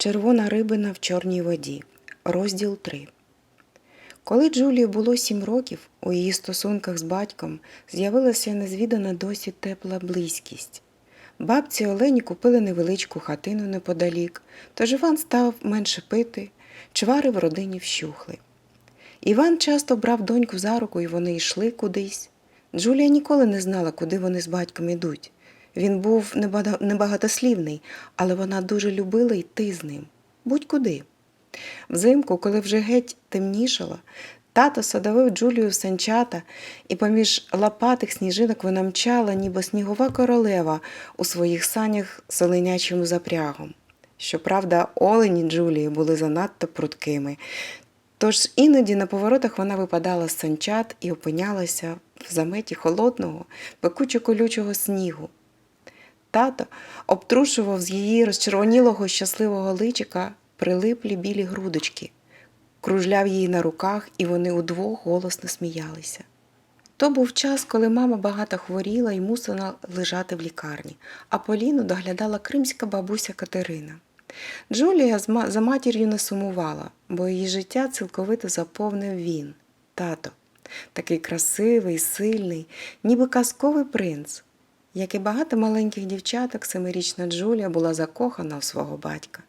Червона рибина в чорній воді. Розділ 3. Коли Джулії було сім років, у її стосунках з батьком з'явилася незвідана досі тепла близькість. Бабці Олені купили невеличку хатину неподалік, тож Іван став менше пити, чвари в родині вщухли. Іван часто брав доньку за руку, і вони йшли кудись. Джулія ніколи не знала, куди вони з батьком йдуть. Він був небагатослівний, але вона дуже любила йти з ним. Будь-куди. Взимку, коли вже геть темнішало, тато садовив Джулію в санчата, і поміж лопатих сніжинок вона мчала, ніби снігова королева у своїх санях з запрягом. Щоправда, олені Джулії були занадто пруткими, тож іноді на поворотах вона випадала з санчат і опинялася в заметі холодного, пекучо колючого снігу. Тато обтрушував з її розчервонілого щасливого личика прилиплі білі грудочки, кружляв її на руках, і вони удвох голосно сміялися. То був час, коли мама багато хворіла і мусила лежати в лікарні, а Поліну доглядала кримська бабуся Катерина. Джулія за матір'ю не сумувала, бо її життя цілковито заповнив він, тато, такий красивий, сильний, ніби казковий принц. Як і багато маленьких дівчаток, семирічна Джулія була закохана в свого батька.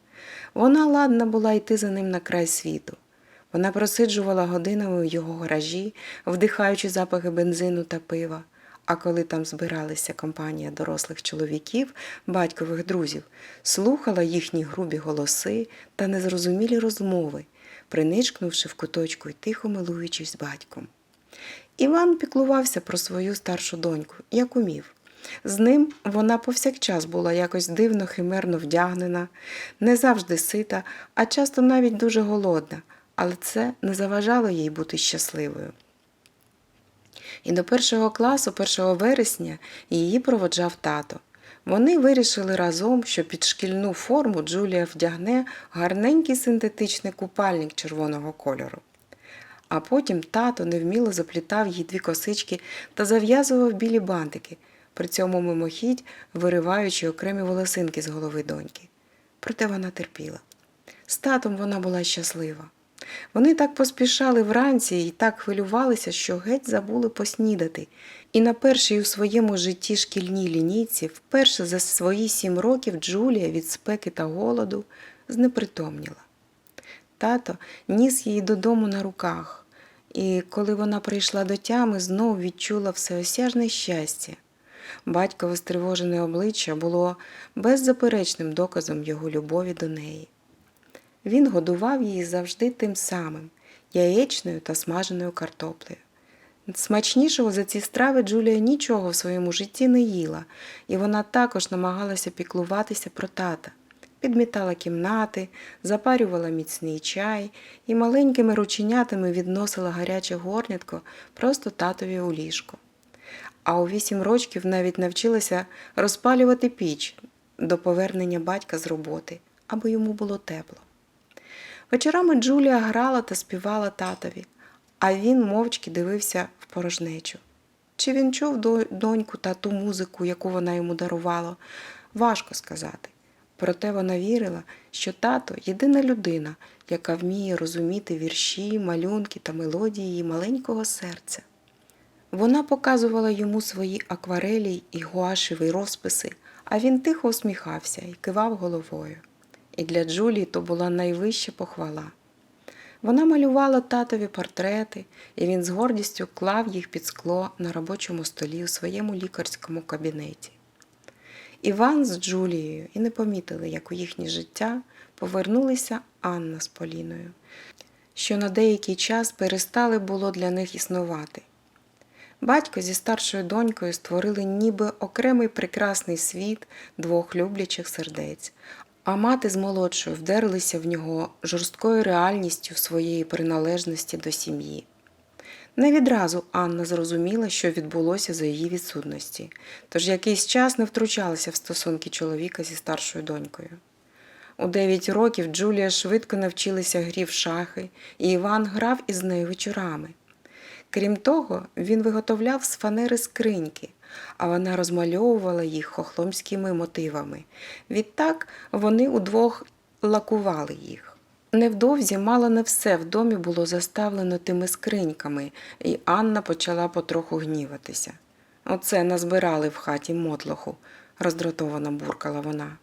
Вона ладна була йти за ним на край світу. Вона просиджувала годинами в його гаражі, вдихаючи запахи бензину та пива. А коли там збиралася компанія дорослих чоловіків, батькових друзів, слухала їхні грубі голоси та незрозумілі розмови, приничкнувши в куточку й тихо милуючись батьком. Іван піклувався про свою старшу доньку, як умів. З ним вона повсякчас була якось дивно химерно вдягнена, не завжди сита, а часто навіть дуже голодна, але це не заважало їй бути щасливою. І до першого класу, 1 вересня, її проводжав тато. Вони вирішили разом, що під шкільну форму Джулія вдягне гарненький синтетичний купальник червоного кольору. А потім тато невміло заплітав їй дві косички та зав'язував білі бантики, при цьому мимохідь вириваючи окремі волосинки з голови доньки. Проте вона терпіла. З татом вона була щаслива. Вони так поспішали вранці і так хвилювалися, що геть забули поснідати. І на першій у своєму житті шкільній лінійці, вперше за свої сім років Джулія від спеки та голоду знепритомніла. Тато ніс її додому на руках, і коли вона прийшла до тями, знов відчула всеосяжне щастя. Батькове стривожене обличчя було беззаперечним доказом його любові до неї. Він годував її завжди тим самим яєчною та смаженою картоплею. Смачнішого за ці страви Джулія нічого в своєму житті не їла, і вона також намагалася піклуватися про тата. Підмітала кімнати, запарювала міцний чай і маленькими рученятами відносила гаряче горнятко просто татові у ліжко. А у вісім років навіть навчилася розпалювати піч до повернення батька з роботи, аби йому було тепло. Вечорами Джулія грала та співала татові, а він мовчки дивився в порожнечу. Чи він чув доньку та ту музику, яку вона йому дарувала, важко сказати. Проте вона вірила, що тато єдина людина, яка вміє розуміти вірші, малюнки та мелодії її маленького серця. Вона показувала йому свої акварелі і гуашеві розписи, а він тихо усміхався і кивав головою. І для Джулії то була найвища похвала. Вона малювала татові портрети, і він з гордістю клав їх під скло на робочому столі у своєму лікарському кабінеті. Іван з Джулією і не помітили, як у їхнє життя повернулися Анна з Поліною, що на деякий час перестали було для них існувати. Батько зі старшою донькою створили ніби окремий прекрасний світ двох люблячих сердець, а мати з молодшою вдерлися в нього жорсткою реальністю своєї приналежності до сім'ї. Не відразу Анна зрозуміла, що відбулося за її відсутності, тож якийсь час не втручалася в стосунки чоловіка зі старшою донькою. У дев'ять років Джулія швидко навчилася грі в шахи, і Іван грав із нею вечорами. Крім того, він виготовляв з фанери скриньки, а вона розмальовувала їх хохломськими мотивами. Відтак вони удвох лакували їх. Невдовзі мало не все в домі було заставлено тими скриньками, і Анна почала потроху гніватися. Оце назбирали в хаті мотлоху, роздратовано буркала вона.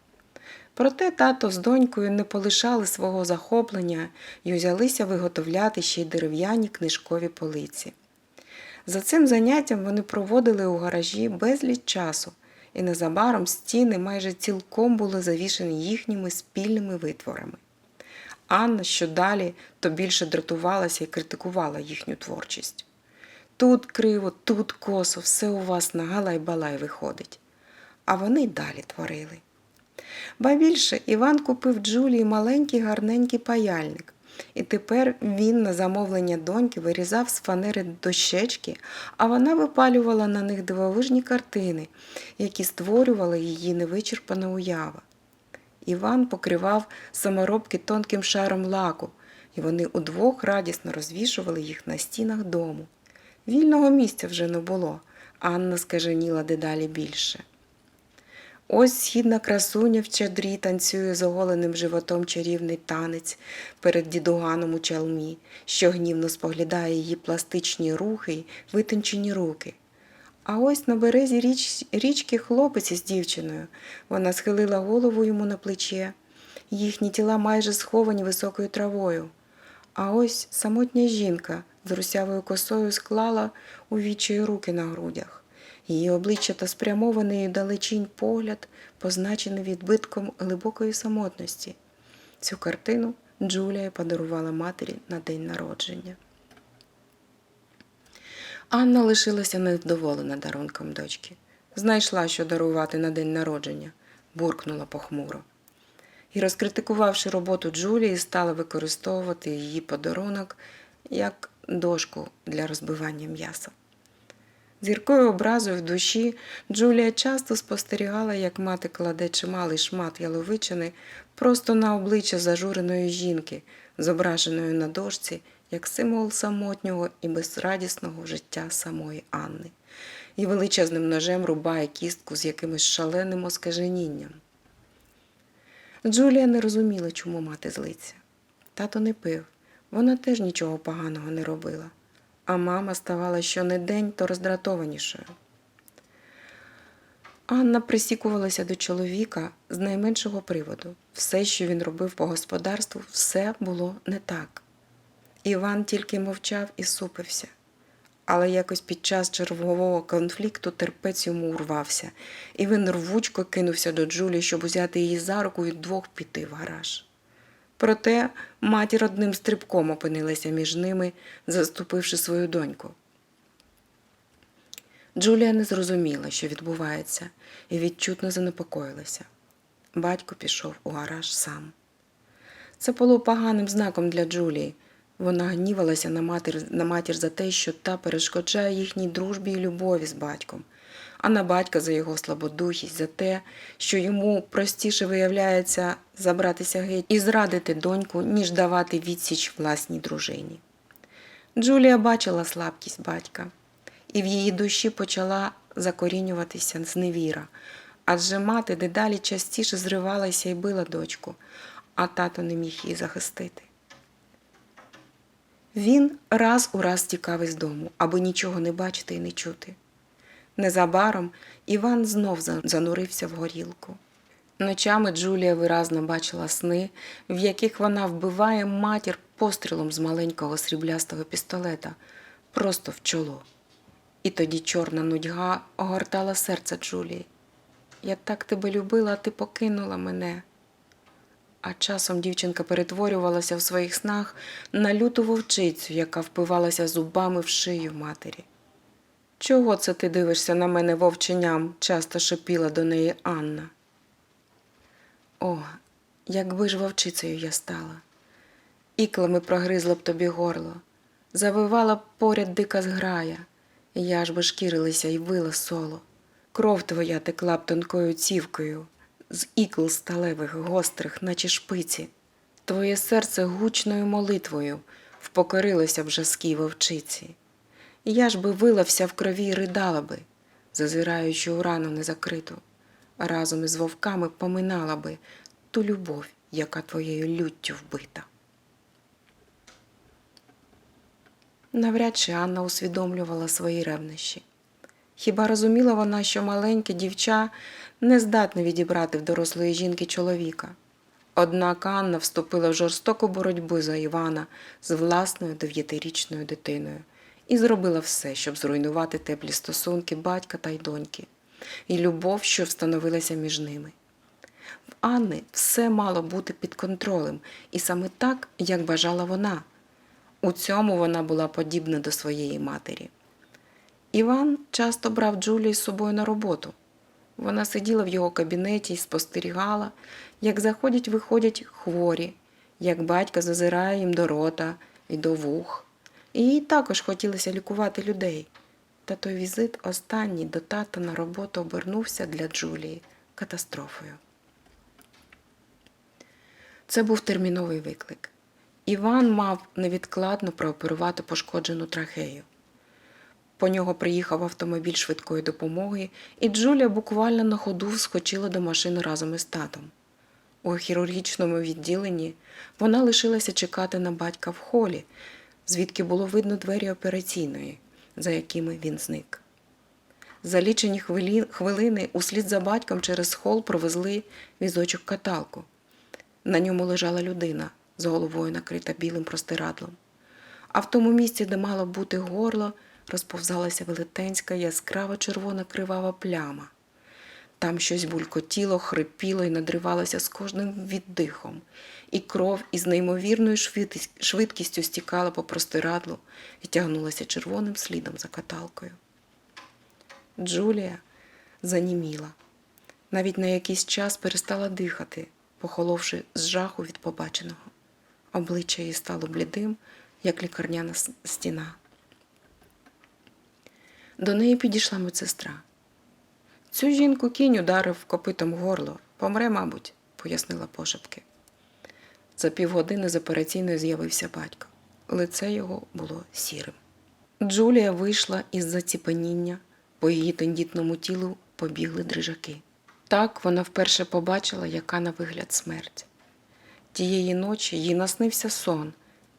Проте тато з донькою не полишали свого захоплення і узялися виготовляти ще й дерев'яні книжкові полиці. За цим заняттям вони проводили у гаражі безліч часу, і незабаром стіни майже цілком були завішені їхніми спільними витворами. Анна що далі, то більше дратувалася і критикувала їхню творчість. Тут криво, тут косо, все у вас на галай-балай виходить. А вони й далі творили. Ба більше Іван купив Джулії маленький гарненький паяльник, і тепер він на замовлення доньки вирізав з фанери дощечки, а вона випалювала на них дивовижні картини, які створювала її невичерпана уява. Іван покривав саморобки тонким шаром лаку, і вони удвох радісно розвішували їх на стінах дому. Вільного місця вже не було, Анна скаженіла дедалі більше. Ось східна красуня в чадрі танцює з оголеним животом чарівний танець перед дідуганом у чалмі, що гнівно споглядає її пластичні рухи й витончені руки. А ось на березі річ, річки хлопець із дівчиною. Вона схилила голову йому на плече. Їхні тіла майже сховані високою травою. А ось самотня жінка з русявою косою склала у вічої руки на грудях. Її обличчя та спрямований далечінь погляд, позначений відбитком глибокої самотності. Цю картину Джулія подарувала матері на день народження. Анна лишилася невдоволена дарунком дочки. Знайшла, що дарувати на день народження, буркнула похмуро. І, розкритикувавши роботу Джулії, стала використовувати її подарунок як дошку для розбивання м'яса. Зіркою образою в душі Джулія часто спостерігала, як мати кладе чималий шмат яловичини просто на обличчя зажуреної жінки, зображеної на дошці як символ самотнього і безрадісного життя самої Анни, і величезним ножем рубає кістку з якимось шаленим оскаженінням. Джулія не розуміла, чому мати злиться. Тато не пив, вона теж нічого поганого не робила а мама ставала щонедень то роздратованішою. Анна присікувалася до чоловіка з найменшого приводу. Все, що він робив по господарству, все було не так. Іван тільки мовчав і супився. Але якось під час чергового конфлікту терпець йому урвався, і він рвучко кинувся до Джулі, щоб узяти її за руку і двох піти в гараж. Проте матір одним стрибком опинилася між ними, заступивши свою доньку. Джулія не зрозуміла, що відбувається, і відчутно занепокоїлася. Батько пішов у гараж сам. Це було поганим знаком для Джулії. Вона гнівалася на матір, на матір за те, що та перешкоджає їхній дружбі і любові з батьком а на батька за його слабодухість, за те, що йому простіше виявляється забратися геть і зрадити доньку, ніж давати відсіч власній дружині. Джулія бачила слабкість батька, і в її душі почала закорінюватися зневіра, адже мати дедалі частіше зривалася і била дочку, а тато не міг її захистити. Він раз у раз тікав із дому, аби нічого не бачити і не чути. Незабаром Іван знов занурився в горілку. Ночами Джулія виразно бачила сни, в яких вона вбиває матір пострілом з маленького сріблястого пістолета просто в чоло. І тоді чорна нудьга огортала серце Джулії. Я так тебе любила, а ти покинула мене. А часом дівчинка перетворювалася в своїх снах на люту вовчицю, яка впивалася зубами в шию матері. Чого це ти дивишся на мене вовченям? часто шепіла до неї Анна. О, якби ж вовчицею я стала. Іклами прогризла б тобі горло, завивала б поряд дика зграя, я ж би шкірилася і вила соло. Кров твоя текла б тонкою цівкою, з ікл сталевих, гострих, наче шпиці. Твоє серце гучною молитвою впокорилося б жаскій вовчиці. Я ж би вилився в крові і ридала би, зазираючи у рану незакриту, разом із вовками поминала би ту любов, яка твоєю люттю вбита. Навряд чи Анна усвідомлювала свої ревнощі. Хіба розуміла вона, що маленьке дівча не здатне відібрати в дорослої жінки чоловіка. Однак Анна вступила в жорстоку боротьбу за Івана з власною дев'ятирічною дитиною і зробила все, щоб зруйнувати теплі стосунки батька та й доньки, і любов, що встановилася між ними. В Анни все мало бути під контролем, і саме так, як бажала вона. У цьому вона була подібна до своєї матері. Іван часто брав Джулію з собою на роботу. Вона сиділа в його кабінеті і спостерігала, як заходять виходять хворі, як батько зазирає їм до рота і до вух. І їй також хотілося лікувати людей. Та той візит останній до тата на роботу обернувся для Джулії катастрофою. Це був терміновий виклик. Іван мав невідкладно прооперувати пошкоджену трахею. По нього приїхав автомобіль швидкої допомоги, і Джулія буквально на ходу вскочила до машини разом із татом. У хірургічному відділенні вона лишилася чекати на батька в холі, звідки було видно двері операційної, за якими він зник. За лічені хвилини услід за батьком через хол провезли візочок каталку. На ньому лежала людина з головою накрита білим простирадлом. А в тому місці, де мало бути горло, розповзалася велетенська яскрава червона кривава пляма. Там щось булькотіло, хрипіло і надривалося з кожним віддихом, і кров із неймовірною швидкістю стікала по простирадлу і тягнулася червоним слідом за каталкою. Джулія заніміла. Навіть на якийсь час перестала дихати, похоловши з жаху від побаченого. Обличчя її стало блідим, як лікарняна стіна. До неї підійшла медсестра. Цю жінку кінь ударив копитом горло. Помре, мабуть, пояснила пошепки. За півгодини з операційної з'явився батько. Лице його було сірим. Джулія вийшла із заціпеніння, по її тендітному тілу побігли дрижаки. Так вона вперше побачила, яка на вигляд смерть. Тієї ночі їй наснився сон,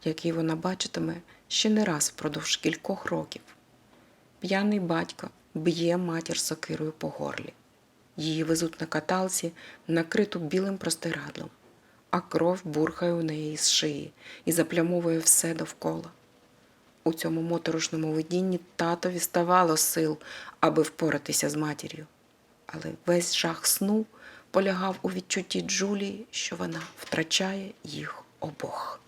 який вона бачитиме ще не раз впродовж кількох років. П'яний батько б'є матір сокирою по горлі. Її везуть на каталці, накриту білим простирадлом, а кров бурхає у неї з шиї і заплямовує все довкола. У цьому моторошному видінні татові ставало сил, аби впоратися з матір'ю. Але весь жах сну полягав у відчутті Джулії, що вона втрачає їх обох.